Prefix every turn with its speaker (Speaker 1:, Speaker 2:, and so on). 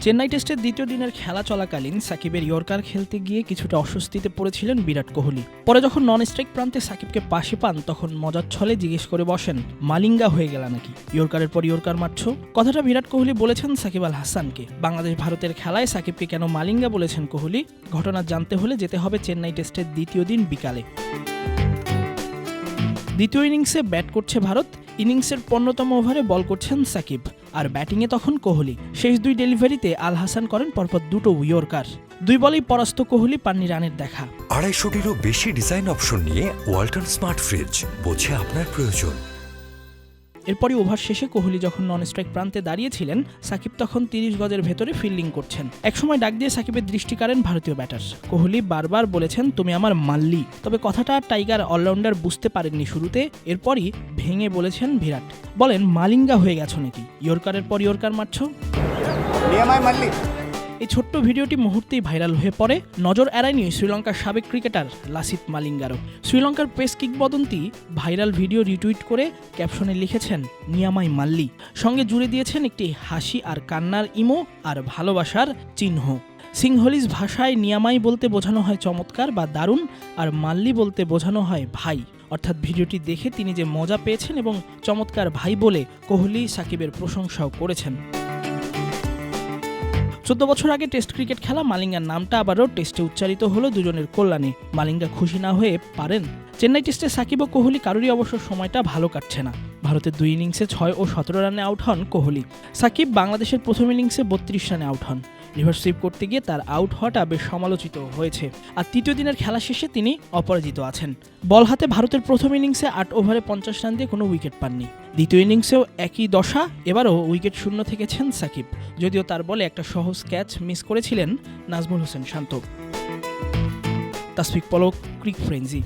Speaker 1: চেন্নাই টেস্টের দ্বিতীয় দিনের খেলা চলাকালীন সাকিবের ইয়র্কার খেলতে গিয়ে কিছুটা অস্বস্তিতে পড়েছিলেন বিরাট কোহলি। পরে যখন নন স্ট্রাইক প্রান্তে সাকিবকে পাশে পান, তখন মজার ছলে জিজ্ঞেস করে বসেন, মালিঙ্গা হয়ে গেল নাকি? ইয়র্কারের পর ইয়র্কার মারছ? কথাটা বিরাট কোহলি বলেছেন সাকিব আল হাসানকে। বাংলাদেশ ভারতের খেলায় সাকিবকে কেন মালিঙ্গা বলেছেন কোহলি? ঘটনা জানতে হলে যেতে হবে চেন্নাই টেস্টের দ্বিতীয় দিন বিকালে। দ্বিতীয় ইনিংসে ব্যাট করছে ভারত। ইনিংসের পনেরোতম ওভারে বল করছেন সাকিব, আর ব্যাটিংয়ে তখন কোহলি। শেষ দুই ডেলিভারিতে আল হাসান করেন পরপর দুটো উইয়র্কার দুই বলেই পরাস্ত কোহলি পাননি রানের দেখা।
Speaker 2: আড়াইশোটিরও বেশি ডিজাইন অপশন নিয়ে ওয়াল্টার স্মার্ট ফ্রিজ, বোঝে আপনার প্রয়োজন।
Speaker 1: এরপরই ওভার শেষে কোহলি যখন নন স্ট্রাইক প্রান্তে দাঁড়িয়েছিলেন, সাকিব তখন তিরিশ গজের ভেতরে ফিল্ডিং করছেন। একসময় ডাক দিয়ে সাকিবের দৃষ্টি কাড়েন ভারতীয় ব্যাটার কোহলি বারবার বলেছেন, তুমি আমার মাল্লি। তবে কথাটা টাইগার অলরাউন্ডার বুঝতে পারেননি শুরুতে, এরপরই ভেঙে বলেছেন বিরাট। বলেন, মালিঙ্গা হয়ে গেছো নাকি? ইয়র্কারের পর ইয়র্কার মারছ? এই ছোট্ট ভিডিওটি মুহূর্তেই ভাইরাল হয়ে পড়ে। নজর এড়ায়নি শ্রীলঙ্কার সাবেক ক্রিকেটার লাসিত মালিঙ্গারও। শ্রীলঙ্কার প্রেস কিংবদন্তি ভাইরাল ভিডিও রিটুইট করে ক্যাপশনে লিখেছেন, নিয়ামাই মাল্লি। সঙ্গে জুড়ে দিয়েছেন একটি হাসি আর কান্নার ইমো আর ভালোবাসার চিহ্ন। সিংহলিজ ভাষায় নিয়ামাই বলতে বোঝানো হয় চমৎকার বা দারুণ আর মাল্লি বলতে বোঝানো হয় ভাই। অর্থাৎ ভিডিওটি দেখে তিনি যে মজা পেয়েছেন এবং চমৎকার ভাই বলে কোহলি সাকিবের প্রশংসাও করেছেন। চোদ্দ বছর আগে টেস্ট ক্রিকেট খেলা মালিঙ্গার নামটা আবারও টেস্টে উচ্চারিত হলো দুজনের কল্যাণে। মালিঙ্গা খুশি না হয়ে পারেন? চেন্নাই টেস্টে সাকিব ও কোহলি কারোরই অবশ্য সময়টা ভালো কাটছে না। ভারতের দুই ইনিংসে ছয় ও সতেরো রানে আউট হন কোহলি। সাকিব বাংলাদেশের প্রথম ইনিংসে বত্রিশ রানে আউট হন। রিভার্স সুইপ করতে গিয়ে তার আউট হওয়াটা বেশ সমালোচিত হয়েছে। আর তৃতীয় দিনের খেলা শেষে তিনি অপরাজিত আছেন। বল হাতে ভারতের প্রথম ইনিংসে আট ওভারে পঞ্চাশ রান দিয়ে কোনো উইকেট পাননি। দ্বিতীয় ইনিংসেও একই দশা, এবারও উইকেট শূন্য থেকেছেন সাকিব। যদিও তার বলে একটা সহজ ক্যাচ মিস করেছিলেন নাজমুল হোসেন শান্ত। Tasfiq Polok, cric frenzy